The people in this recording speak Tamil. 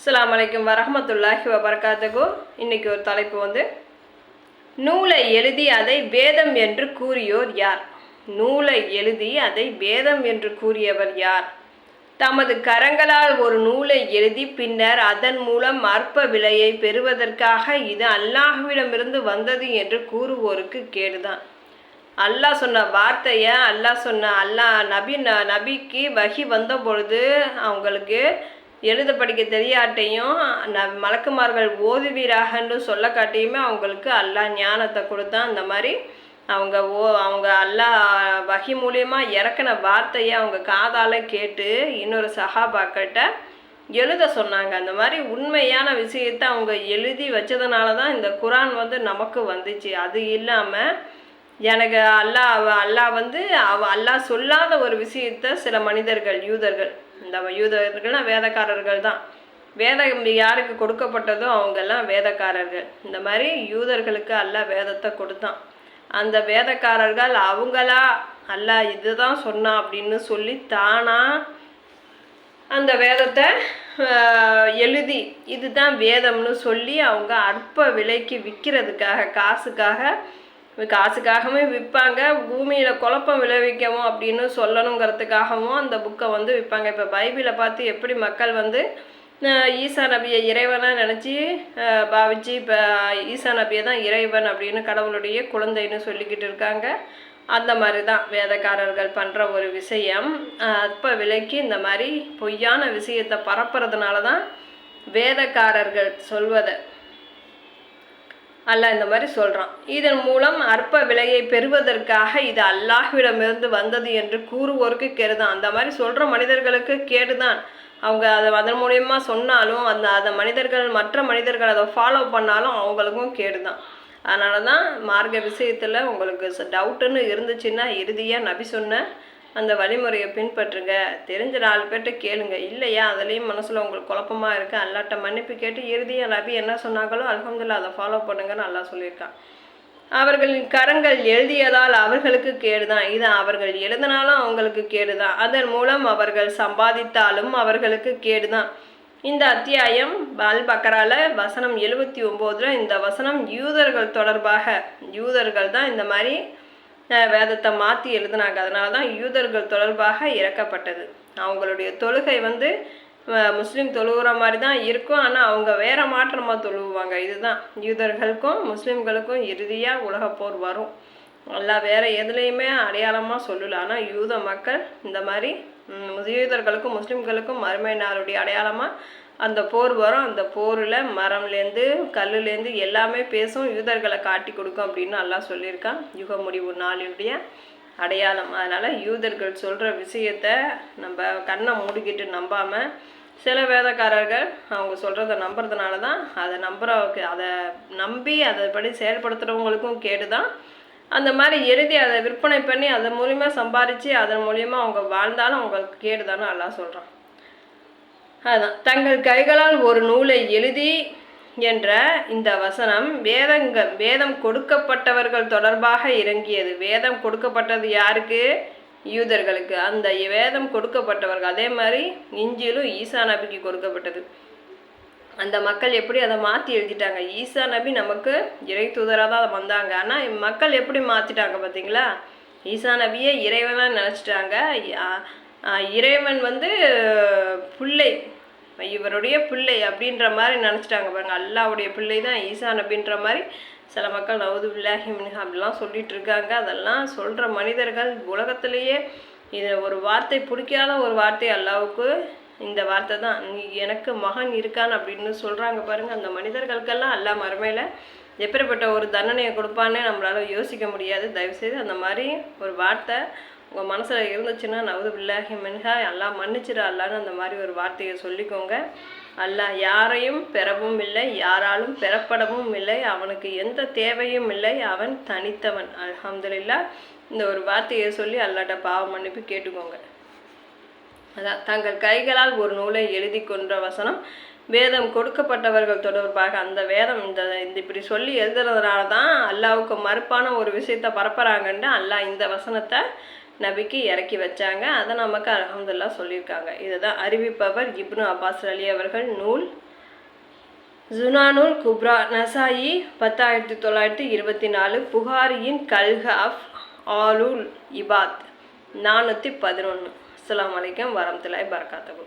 அஸ்லாம் அலைக்கும் வரமத்துல்லாஹி வபரகாத்துகு இன்னைக்கு ஒரு தலைப்பு வந்து நூலை எழுதி அதை வேதம் என்று கூறியோர் யார்? நூலை எழுதி அதை வேதம் என்று கூறியவர் யார்? தமது கரங்களால் ஒரு நூலை எழுதி பின்னர் அதன் மூலம் அற்ப விலையை பெறுவதற்காக இது அல்லாஹ்விடமிருந்து வந்தது என்று கூறுவோருக்கு கேடுதான். அல்லாஹ் சொன்ன வார்த்தையை அல்லாஹ் சொன்ன அல்லாஹ் நபி ந- நபிக்கு வகி வந்த பொழுது அவங்களுக்கு எழுத படிக்க தெரியாட்டையும் ந மலக்குமார்கள் ஓதுவீராகன்னு சொல்ல காட்டியுமே அவங்களுக்கு அல்லாஹ் ஞானத்தை கொடுத்தான் அந்த மாதிரி அவங்க ஓ அவங்க அல்லா வகி மூலியமாக இறக்கின வார்த்தையை அவங்க காதால் கேட்டு இன்னொரு சஹாபாக்கிட்ட எழுத சொன்னாங்க. அந்த மாதிரி உண்மையான விஷயத்தை அவங்க எழுதி வச்சதுனால தான் இந்த குரான் வந்து நமக்கு வந்துச்சு. அது இல்லாமல் எனக்கு அல்லாஹ் அவ- அல்லாஹ் வந்து அவ அல்லாஹ் சொல்லாத ஒரு விஷயத்த சில மனிதர்கள் யூதர்கள் இந்த யூதர்கள்லாம் வேதக்காரர்கள் தான். வேதம் யாருக்கு கொடுக்கப்பட்டதோ அவங்கெல்லாம் வேதக்காரர்கள். இந்த மாதிரி யூதர்களுக்கு அல்ல வேதத்தை கொடுத்தான். அந்த வேதக்காரர்கள் அவங்களா அல்ல இதுதான் சொன்னான் அப்படின்னு சொல்லி தானா அந்த வேதத்தை எழுதி இதுதான் வேதம்னு சொல்லி அவங்க அற்ப விலைக்கு விற்கிறதுக்காக காசுக்காக காசுக்காகவே விற்பாங்க பூமியில் குழப்பம் விளைவிக்கவும் அப்படின்னு சொல்லணுங்கிறதுக்காகவும் அந்த புக்கை வந்து விற்பாங்க இப்போ பைபிளை பார்த்து எப்படி மக்கள் வந்து ஈசா நபியை இறைவனாக நினச்சி பாவிச்சு இப்போ ஈசா நபியை தான் இறைவன் அப்படின்னு கடவுளுடைய குழந்தைன்னு சொல்லிக்கிட்டு இருக்காங்க. அந்த மாதிரி தான் வேதக்காரர்கள் பண்ணுற ஒரு விஷயம். அப்போ அற்ப விலைக்கு இந்த மாதிரி பொய்யான விஷயத்தை பரப்புறதுனால தான் வேதக்காரர்கள் சொல்வதை அல்லாஹ் இந்த மாதிரி சொல்கிறான் இதன் மூலம் அற்ப விலையை பெறுவதற்காக இது அல்லாஹ்விடமிருந்து வந்தது என்று கூறுவோருக்கு கேடுதான். அந்த மாதிரி சொல்கிற மனிதர்களுக்கு கேடுதான். அவங்க அதை அதன் மூலயமா சொன்னாலும் அந்த அதை மனிதர்கள் மற்ற மனிதர்கள் அதை ஃபாலோ பண்ணாலும் அவங்களுக்கும் கேடுதான். அதனால தான் மார்க்க விஷயத்தில் உங்களுக்கு டவுட்டுன்னு இருந்துச்சுன்னா இறுதியாக நபி சொன்ன அந்த வழிமுறையை பின்பற்றுங்க. தெரிஞ்ச நாலு பேர்கிட்ட கேளுங்க. இல்லையா? அதுலேயும் மனசில் உங்களுக்கு குழப்பமாக இருக்கு. அல்லாட்ட மன்னிப்பு கேட்டு இறுதியாக ரபி என்ன சொன்னாங்களோ அல்ஹம்துலில்லாஹ் அதை ஃபாலோ பண்ணுங்கன்னு நல்லா சொல்லியிருக்கான். அவர்களின் கரங்கள் எழுதியதால் அவர்களுக்கு கேடுதான். இது அவர்கள் எழுதினாலும் அவங்களுக்கு கேடுதான். அதன் மூலம் அவர்கள் சம்பாதித்தாலும் அவர்களுக்கு கேடுதான். இந்த அத்தியாயம் பால் பக்கரால வசனம் எழுபத்தி ஒம்போதுல இந்த வசனம் யூதர்கள் தொடர்பாக யூதர்கள் தான் இந்த மாதிரி வேதத்தை மாற்றி எழுதினாங்க. அதனால தான் யூதர்கள் தொடர்பாக இறக்கப்பட்டது. அவங்களுடைய தொழுகை வந்து முஸ்லீம் தொழுகிற மாதிரி தான் இருக்கும். ஆனால் அவங்க வேற மாற்றமாக தொழுவாங்க இதுதான். யூதர்களுக்கும் முஸ்லீம்களுக்கும் இறுதியாக உலகப்போர் வரும். எல்லாம் வேற எதுலேயுமே அடையாளமாக சொல்லலை. ஆனால் யூத மக்கள் இந்த மாதிரி யூதர்களுக்கும் முஸ்லீம்களுக்கும் மறுமை நாளுடைய அடையாளமாக அந்த போர் வரும் அந்த போரில் மரம்லேருந்து கல்லுலேருந்து எல்லாமே பேசும் யூதர்களை காட்டி கொடுக்கும் அப்படின்னு நல்லா சொல்லியிருக்கான். யுக முடிவு நாளினுடைய அடையாளம். அதனால் யூதர்கள் சொல்கிற விஷயத்த நம்ம கண்ணை மூடிக்கிட்டு நம்பாமல் சில வேதக்காரர்கள் அவங்க சொல்கிறத நம்புறதுனால தான் அதை நம்புறவுக்கு அதை நம்பி அதைப்படி செயல்படுத்துகிறவங்களுக்கும் கேடு தான். அந்த மாதிரி எழுதி அதை விற்பனை பண்ணி அதன் மூலியமாக சம்பாரித்து அதன் மூலியமாக அவங்க வாழ்ந்தாலும் அவங்களுக்கு கேடு தானே நல்லா சொல்கிறான் அதான். தங்கள் கைகளால் ஒரு நூலை எழுதி என்ற இந்த வசனம் வேதங்க வேதம் கொடுக்கப்பட்டவர்கள் தொடர்பாக இறங்கியது. வேதம் கொடுக்கப்பட்டது யாருக்கு? யூதர்களுக்கு. அந்த வேதம் கொடுக்கப்பட்டவர்கள். அதே மாதிரி இஞ்சிலும் ஈசா நபிக்கு கொடுக்கப்பட்டது. அந்த மக்கள் எப்படி அதை மாற்றி எழுதிட்டாங்க? ஈசா நபி நமக்கு இறை தூதராக தான் வந்தாங்க. ஆனால் மக்கள் எப்படி மாற்றிட்டாங்க பார்த்தீங்களா? ஈசா நபியை இறைவனாக நினச்சிட்டாங்க. இறைவன் வந்து பிள்ளை. இவருடைய பிள்ளை அப்படின்ற மாதிரி நினச்சிட்டாங்க பாருங்க. அல்லாவுடைய பிள்ளை தான் ஈசான் அப்படின்ற மாதிரி சில மக்கள் நவுது பில்லாஹி அப்படிலாம் சொல்லிட்டு இருக்காங்க. அதெல்லாம் சொல்கிற மனிதர்கள் உலகத்திலேயே இது ஒரு வார்த்தை பிடிக்காத ஒரு வார்த்தை அல்லாவுக்கு இந்த வார்த்தை தான். நீ எனக்கு மகன் இருக்கான் அப்படின்னு சொல்கிறாங்க பாருங்கள் அந்த மனிதர்களுக்கெல்லாம் அல்லா மறுமையில் எப்படிப்பட்ட ஒரு தண்டனையை கொடுப்பான்னு நம்மளால யோசிக்க முடியாது. தயவுசெய்து அந்த மாதிரி ஒரு வார்த்தை உங்கள் மனசில் இருந்துச்சுன்னா நவது பில்லாஹி மின்ஹா எல்லாம் மன்னிச்சிரு அல்லான்னு அந்த மாதிரி ஒரு வார்த்தையை சொல்லிக்கோங்க. அல்லாஹ் யாரையும் பெறவும் இல்லை யாராலும் பெறப்படவும் இல்லை அவனுக்கு எந்த தேவையும் இல்லை அவன் தனித்தவன். அலமதுல்லா இந்த ஒரு வார்த்தையை சொல்லி அல்லாட்ட பாவம் மன்னிப்பு கேட்டுக்கோங்க. அதான் தங்கள் கைகளால் ஒரு நூலை எழுதி கொன்ற வசனம் வேதம் கொடுக்கப்பட்டவர்கள் தொடர்பாக அந்த வேதம் இந்த இந்த இப்படி சொல்லி எழுதுறதுனால தான் அல்லாவுக்கு மறுப்பான ஒரு விஷயத்த பரப்புறாங்கன்னு அல்லாஹ் இந்த வசனத்தை நபிக்கு இறக்கி வச்சாங்க. அதை நமக்கு அலமதுல்லா சொல்லியிருக்காங்க. இதுதான் அறிவிப்பவர் இப்னு அப்பாஸ் அலி அவர்கள். நூல் ஜுனானுல் குப்ரா நசாயி பத்தாயிரத்தி தொள்ளாயிரத்தி இருபத்தி நாலு புகாரியின் கல்ஹாஃப் ஆலுல் இபாத் நானூற்றி பதினொன்று அஸ்ஸலாமு அலைக்கும் வரமத்துல்லாய் பரகாத்தகு